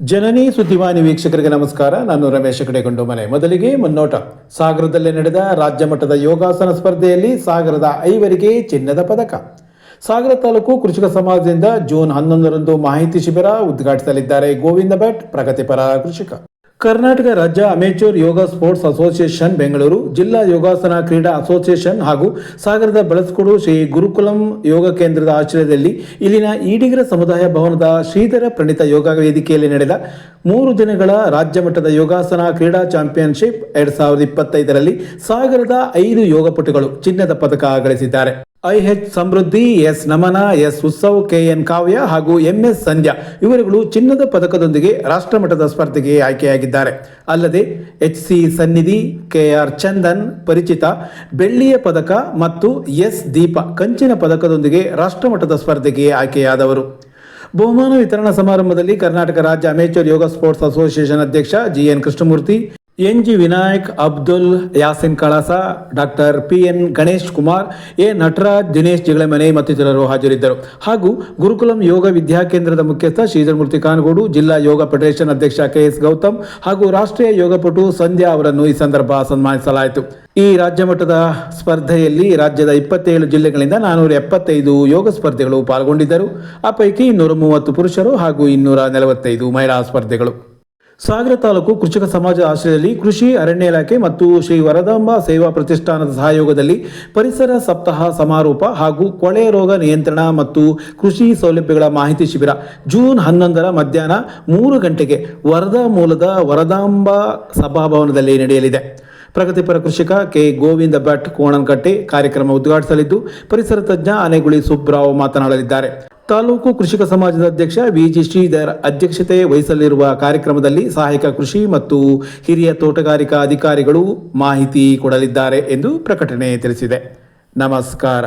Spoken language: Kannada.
ಜನನಿ ಸುದ್ದಿವಾಹಿನಿ ವೀಕ್ಷಕರಿಗೆ ನಮಸ್ಕಾರ. ನಾನು ರಮೇಶ್ ಕಡೆಗೊಂಡು ಮನೆ. ಮೊದಲಿಗೆ ಮುನ್ನೋಟ. ಸಾಗರದಲ್ಲಿ ನಡೆದ ರಾಜ್ಯ ಮಟ್ಟದ ಯೋಗಾಸನ ಸ್ಪರ್ಧೆಯಲ್ಲಿ ಸಾಗರದ ಐವರಿಗೆ ಚಿನ್ನದ ಪದಕ. ಸಾಗರ ತಾಲೂಕು ಕೃಷಿಕ ಸಮಾಜದಿಂದ ಜೂನ್ ಹನ್ನೊಂದರಂದು ಮಾಹಿತಿ ಶಿಬಿರ ಉದ್ಘಾಟಿಸಲಿದ್ದಾರೆ ಗೋವಿಂದ ಭಟ್ ಪ್ರಗತಿಪರ ಕೃಷಿಕ. ಕರ್ನಾಟಕ ರಾಜ್ಯ amateur yoga sports association Bengaluru, ಜಿಲ್ಲಾ ಯೋಗಾಸನ ಕ್ರೀಡಾ ಅಸೋಸಿಯೇಷನ್ ಹಾಗೂ ಸಾಗರದ ಬಳಸ್ಕೊಡು ಶ್ರೀ ಗುರುಕುಲಂ ಯೋಗ ಕೇಂದ್ರದ ಆಶ್ರಯದಲ್ಲಿ ಇಲ್ಲಿನ ಈಡಿಗರ ಸಮುದಾಯ ಭವನದ ಶ್ರೀಧರ ಪ್ರಣಿತ ಯೋಗ ವೇದಿಕೆಯಲ್ಲಿ ನಡೆದ ಮೂರು ದಿನಗಳ ರಾಜ್ಯ ಮಟ್ಟದ ಯೋಗಾಸನ ಕ್ರೀಡಾ ಚಾಂಪಿಯನ್ಶಿಪ್ ಎರಡ್ ಸಾವಿರದ ಇಪ್ಪತ್ತೈದರಲ್ಲಿ ಸಾಗರದ ಐದು ಯೋಗಪಟುಗಳು ಚಿನ್ನದ ಪದಕ ಗಳಿಸಿದ್ದಾರೆ. IH Samriddhi, S Naman, S Utsav, K N Kavya ಹಾಗೂ ಎಂ ಎಸ್ ಸಂಧ್ಯಾ ಇವರುಗಳು ಚಿನ್ನದ ಪದಕದೊಂದಿಗೆ ರಾಷ್ಟ್ರಮಟ್ಟದ ಸ್ಪರ್ಧೆಗೆ ಆಯ್ಕೆಯಾಗಿದ್ದಾರೆ. ಅಲ್ಲದೆ H C Sannidhi, K R Chandan Parichita ಬೆಳ್ಳಿಯ ಪದಕ ಮತ್ತು ಎಸ್ ದೀಪ ಕಂಚಿನ ಪದಕದೊಂದಿಗೆ ರಾಷ್ಟ್ರಮಟ್ಟದ ಸ್ಪರ್ಧೆಗೆ ಆಯ್ಕೆಯಾದವರು. ಬಹುಮಾನ ವಿತರಣಾ ಸಮಾರಂಭದಲ್ಲಿ ಕರ್ನಾಟಕ ರಾಜ್ಯ ಅಮೇಚರ್ ಯೋಗ ಸ್ಪೋರ್ಟ್ಸ್ ಅಸೋಸಿಯೇಷನ್ ಅಧ್ಯಕ್ಷ G N Krishnamurthy N G Vinayak, Abdul Yasin Kalasa, doctor P N Ganesh Kumar, A Nataraj, Dinesh Jigalamane ಮತ್ತಿತರರು ಹಾಜರಿದ್ದರು. ಹಾಗೂ ಗುರುಕುಲಂ ಯೋಗ ವಿದ್ಯಾಕೇಂದ್ರದ ಮುಖ್ಯಸ್ಥ ಶ್ರೀಧರ್ಮೂರ್ತಿ ಕಾನಗೋಡು, ಜಿಲ್ಲಾ ಯೋಗ ಫೆಡರೇಷನ್ ಅಧ್ಯಕ್ಷ ಕೆ ಎಸ್ ಗೌತಮ್ ಹಾಗೂ ರಾಷ್ಟ್ರೀಯ ಯೋಗಪಟು ಸಂಧ್ಯಾ ಅವರನ್ನು ಈ ಸಂದರ್ಭ ಸನ್ಮಾನಿಸಲಾಯಿತು. ಈ ರಾಜ್ಯ ಮಟ್ಟದ ಸ್ಪರ್ಧೆಯಲ್ಲಿ ರಾಜ್ಯದ ಇಪ್ಪತ್ತೇಳು ಜಿಲ್ಲೆಗಳಿಂದ ನಾನೂರ ಎಪ್ಪತ್ತೈದು ಯೋಗ ಸ್ಪರ್ಧೆಗಳು ಪಾಲ್ಗೊಂಡಿದ್ದರು. ಆ ಪೈಕಿ ಇನ್ನೂರ ಮೂವತ್ತು ಪುರುಷರು ಹಾಗೂ ಇನ್ನೂರ ನಲವತ್ತೈದು ಮಹಿಳಾ ಸ್ಪರ್ಧೆಗಳು. ಸಾಗರ ತಾಲೂಕು ಕೃಷಿಕ ಸಮಾಜ ಆಶ್ರಯದಲ್ಲಿ ಕೃಷಿ ಅರಣ್ಯ ಇಲಾಖೆ ಮತ್ತು ಶ್ರೀ ವರದಾಂಬ ಸೇವಾ ಪ್ರತಿಷ್ಠಾನದ ಸಹಯೋಗದಲ್ಲಿ ಪರಿಸರ ಸಪ್ತಾಹ ಸಮಾರೋಪ ಹಾಗೂ ಕೊಳೆ ರೋಗ ನಿಯಂತ್ರಣ ಮತ್ತು ಕೃಷಿ ಸೌಲಭ್ಯಗಳ ಮಾಹಿತಿ ಶಿಬಿರ ಜೂನ್ ಹನ್ನೊಂದರ ಮಧ್ಯಾಹ್ನ ಮೂರು ಗಂಟೆಗೆ ವರದಾ ಮೂಲದ ವರದಾಂಬ ಸಭಾಭವನದಲ್ಲಿ ನಡೆಯಲಿದೆ. ಪ್ರಗತಿಪರ ಕೃಷಿಕ ಕೆ ಗೋವಿಂದ ಭಟ್ ಕೋಣನಕಟ್ಟೆ ಕಾರ್ಯಕ್ರಮ ಉದ್ಘಾಟಿಸಲಿದ್ದು, ಪರಿಸರ ತಜ್ಞ ಆನೆಗುಳಿ ಸುಬ್ರಾವ್ ಮಾತನಾಡಲಿದ್ದಾರೆ. ತಾಲೂಕು ಕೃಷಿಕ ಸಮಾಜದ ಅಧ್ಯಕ್ಷ ವಿಜಿ ಶ್ರೀಧರ್ ಅಧ್ಯಕ್ಷತೆ ವಹಿಸಲಿರುವ ಕಾರ್ಯಕ್ರಮದಲ್ಲಿ ಸಹಾಯಕ ಕೃಷಿ ಮತ್ತು ಹಿರಿಯ ತೋಟಗಾರಿಕಾ ಅಧಿಕಾರಿಗಳು ಮಾಹಿತಿ ಕೊಡಲಿದ್ದಾರೆ ಎಂದು ಪ್ರಕಟಣೆ ತಿಳಿಸಿದೆ. ನಮಸ್ಕಾರ.